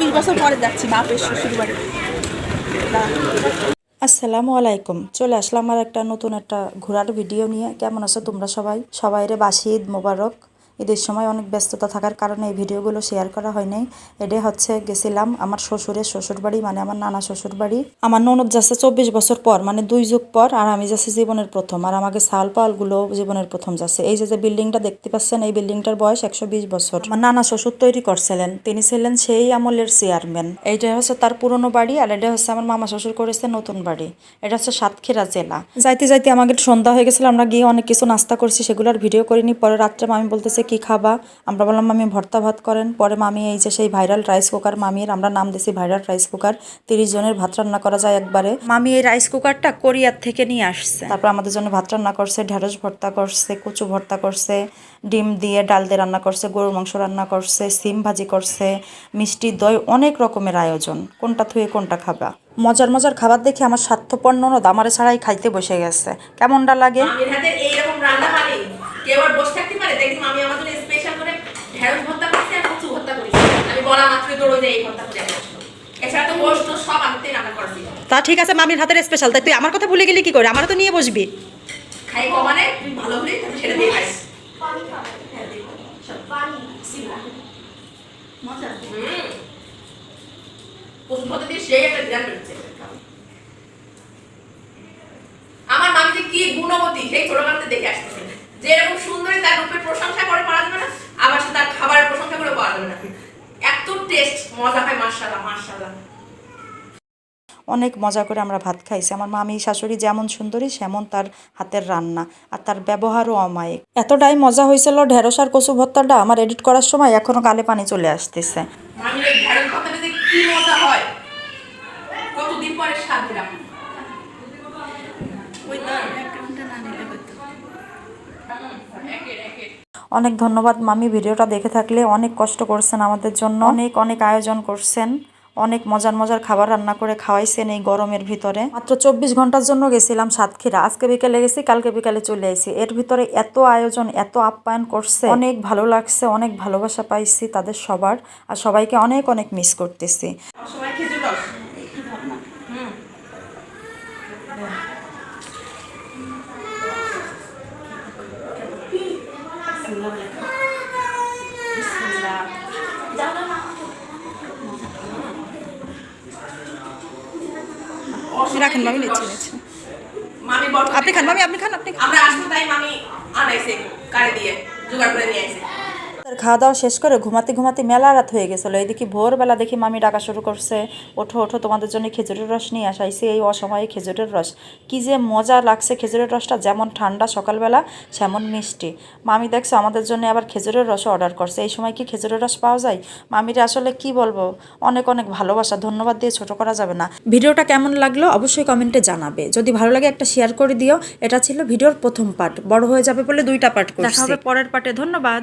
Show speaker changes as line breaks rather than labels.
চব্বিশ বছর পরে যাচ্ছি, বাপের শ্বশুর বাড়ি
আসসালামু আলাইকুম। চলে আসলাম আর একটা নতুন একটা ঘোরার ভিডিও নিয়ে। কেমন আছো তোমরা সবাই? সবাইরে বাসি ঈদ মোবারক। ঈদের সময় অনেক ব্যস্ততা থাকার কারণে এই ভিডিওগুলো শেয়ার করা হয় নাই। এটা হচ্ছে গেছিলাম আমার শ্বশুরের শ্বশুর বাড়ি মানে আমার নানা শ্বশুর বাড়ি আমার ননদ যাচ্ছে চব্বিশ বছর পর মানে দুই যুগ পর, আর আমি যাচ্ছি জীবনের প্রথম। আর আমাকে সাল পালগুলো জীবনের প্রথম যাচ্ছে। এই যে যে বিল্ডিংটা দেখতে পাচ্ছেন, এই বিল্ডিংটার বয়স একশো বিশ বছর। আমার নানা শ্বশুর তৈরি করছিলেন। তিনি ছিলেন সেই আমলের চেয়ারম্যান এইটা হচ্ছে তার পুরনো বাড়ি, আর এটা হচ্ছে আমার মামা শ্বশুর করেছে নতুন বাড়ি। এটা হচ্ছে সাতক্ষীরা জেলা। যাইতে যাইতে আমাকে সন্ধ্যা হয়ে গেছিল, আমরা গিয়ে অনেক কিছু নাস্তা করছি সেগুলোর ভিডিও করিনি। পরে রাত্রে মামি বলতেছে কি খাবা? আমরা বললাম মামি ভর্তা ভাত করেন। পরে মামি এই যে সেই ভাইরাল রাইস কুকার মামির আমরা নাম দিছি ভাইরাল রাইস কুকার তিরিশ জনের ভাত রান্না করা যায় একবারে। মামি এই রাইস কুকারটা কোরিয়ার থেকে নিয়ে আসছে। তারপর আমাদের জন্য ভাত রান্না করছে ঢেঁড়স ভর্তা করছে কচু ভর্তা করছে ডিম দিয়ে ডাল দিয়ে রান্না করছে গরুর মাংস রান্না করছে সিম ভাজি করছে মিষ্টি দই অনেক রকমের আয়োজন। কোনটা থুয়ে কোনটা খাবা? মজার মজার খাবার দেখে আমার স্বার্থপর ননদ আমারে ছাড়াই খাইতে বসে গেছে। কেমনটা লাগে?
এইরকম রান্না মানে কেউ আর বসে থাকতে পারে দেখি মামি আমার জন্য স্পেশাল করে ঢেঁড়স ভর্তা করছে আর কচু ভর্তা করেছে। আমি বলা মাত্রই দৌড়ে যাই এই ভর্তা করে এছাড়া তো গোষ্ঠ সব আনতে রান্না করেছি।
তা ঠিক আছে মামির হাতের স্পেশাল তাই তুই আমার কথা ভুলে গেলি কি করে? আমারও তো নিয়ে বসবি।
খাই কমানে তুই ভালো হলে তুমি দিয়ে খাইস হুম। কচু ভর্তা সেই একটা ধ্যান বেরোচ্ছে আমার মামি যে কি গুণবতী সেই ছোটবেলাতে দেখে আসতেছে। যে এরকম সুন্দরী তার রূপের প্রশংসা করে পারা যাবে না আবার সে তার খাবারের প্রশংসা করে পাওয়া যাবে না এত টেস্ট মজা হয় মার্শাল্লাহ মার্শাল্লাহ
অনেক মজা করে আমরা ভাত খাইছি। আমার মামি শাশুড়ি যেমন সুন্দরী সেমন তার হাতের রান্না আর তার ব্যবহারও অমায়িক। এতটাই মজা হয়েছিল ঢেঁড়স আর কচু ভর্তাটা আমার এডিট করার সময় এখনও গালে পানি চলে আসতেছে।
হয়! একের একের
অনেক ধন্যবাদ মামি ভিডিওটা দেখে থাকলে অনেক কষ্ট করছেন আমাদের জন্য। অনেক অনেক আয়োজন করছেন। অনেক মজার মজার খাবার রান্না করে খাওয়াইছেন এই গরমের ভিতরে। মাত্র চব্বিশ ঘণ্টার জন্য গেছিলাম সাতক্ষীরা। আজকে বিকেলে গেছি কালকে বিকালে চলে আইছি। এর ভিতরে এত আয়োজন এত আপ্যায়ন করছে। অনেক ভালো লাগছে অনেক ভালোবাসা পাইছি তাদের সবার। আর সবাইকে অনেক অনেক মিস করতেছি।
রস হুম
রাখেন মামি নিচ্ছে নিচ্ছে
মামি বড়
আপনি খান মামি আপনি খান আপনি।
আমরা আসব তাই মামি আনাইছে কারে দিয়ে জোগাড় করে নিয়ে আইছে
খাওয়া দাওয়া শেষ করে ঘুমাতে ঘুমাতে মেলা রাত হয়ে গেছিল। এইদিকে ভোরবেলা দেখি মামি ডাকা শুরু করছে। ওঠো ওঠো তোমাদের জন্য খেজুরের রস নিয়ে আসাইছি এই অসময়ে খেজুরের রস। কি যে মজা লাগছে খেজুরের রসটা যেমন ঠান্ডা সকালবেলা সেমন মিষ্টি। মামি দেখছ আমাদের জন্য আবার খেজুরের রসও অর্ডার করছে। এই সময় কি খেজুরের রস পাওয়া যায়? মামিরা আসলে কি বলব? অনেক অনেক ভালোবাসা ধন্যবাদ দিয়ে ছোট করা যাবে না। ভিডিওটা কেমন লাগল অবশ্যই কমেন্টে জানাবে। যদি ভালো লাগে একটা শেয়ার করে দিও। এটা ছিল ভিডিওর প্রথম পার্ট। বড় হয়ে যাবে বলে দুইটা পার্ট করছি। দেখা হবে পরের পার্টে। ধন্যবাদ।